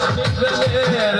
প্রেমের